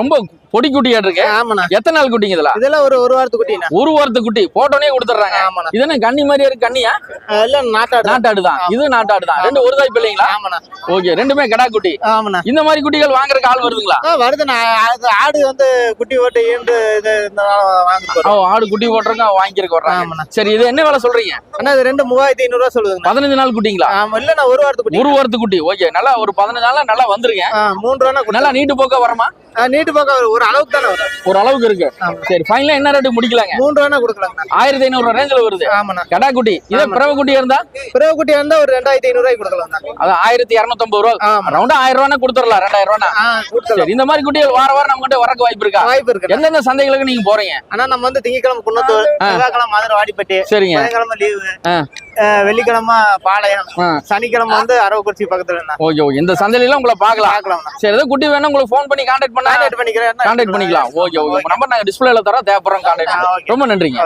ரொம்ப பொடி குட்டியா இருக்கு. ஆமாண்ணா. எத்தனை நாள் குட்டிங்க இதெல்லாம்? இதெல்லாம் ஒரு ஒரு வாரத்து குட்டிண்ணா. ஒரு வாரத்து குட்டி. போட்டோனே கொடுத்துட்றாங்க. ஆமாண்ணா. இது என்ன கன்னி மாதிரியா இருக்கு கன்னியா? எல்லாம் நாட்டாடு நாட்டாடு தான். இது நாட்டாடு தான். ரெண்டு ஒரு தாய் பிள்ளைங்களா? ஆமாண்ணா. ஓகே ரெண்டுமே கடா குட்டி. ஆமாண்ணா. இந்த மாதிரி குட்டிகள் வாங்குறதுக்கு ஆள் வருதுங்களா? வருதுண்ணா. ஆடு வந்து குட்டி ஓட்டு ஈண்டு இது ஆடு குட்டி போட்டுருங்க வாங்கிக்கிறக்கு வர்றாங்க. ஆமாண்ணா. சரி இது என்ன வேலை சொல்றீங்க? அண்ணா இது ரெண்டு மூவாயிரத்தி ஐநூறுரூவா சொல்லுதுங்கண்ணா. பதினஞ்சு நாள் குட்டிங்களா? ஆமா இல்லண்ணா ஒரு வாரத்து குட்டி. ஒரு வாரத்து குட்டி. ஓகே நல்லா ஒரு பதினஞ்சு நாள்ல நல்லா வந்துருங்க மூணு ரூபா குட்டி நல்லா நீட்டு போக்க வரமா? நீட்டு பார்க்க ஒரு- ஒரு அளவுக்கு தானே ஒரு அளவுக்கு இருக்கு. சரி ஃபைனலா என்ன ரேட்டு முடிக்கலாங்க? மூணு ரூபா கொடுக்கலாங்கண்ணா ஆயிரத்தி ஐநூறு ரேஞ்சில் வருது. ஆமாண்ணா. கடா குட்டி இதே. பிறவை குட்டி இருந்தா? பிறகு குட்டி இருந்தா ஒரு ரெண்டாயிரத்தி ஐநூறுரூவாய்க்கு கொடுக்கலாங்கண்ணா அது ஆயிரத்தி இரநூத்தம்பது ரூபா. ரவுண்டா ஆயிரம் ரூபா கொடுத்துடலாம் ரெண்டாயிரம் ரூபா கொடுக்கலாம் சரி இந்த மாதிரி குட்டிகள் வார வாரம் நம்ம கிட்ட வரக்கு வாய்ப்பு இருக்கா? வாய்ப்பு இருக்கு எந்தெந்த சந்தைகளுக்கு நீங்க போறீங்க? ஆனா நம்ம வந்து திங்கக்கிழமை குன்னத்தூர். செவ்வாய்க்கிழமை மதுரை வாடிப்பட்டி சரிங்க. லீவு. வெள்ளிக்கிழமை பாளையம். சனிக்கிழமை வந்து அரவக்குறிச்சி பக்கத்துல ஓகே ஓகே. இந்த சந்தையில உங்களை பார்க்கலாம். பார்க்கலாம்ண்ணா சரி ஏதோ குட்டி வேணும் உங்களுக்கு ஃபோன் பண்ணி கான்டாக்ட் பண்ணா கான்டாக்ட் பண்ணிக்கிறேன். கான்டாக்ட் பண்ணிக்கலாம். Okay okay. நம்பர் நாங்க டிஸ்பிளேல தரோம் தேவைப்படுறோம் கான்டாக்ட். ரொம்ப நன்றிங்க.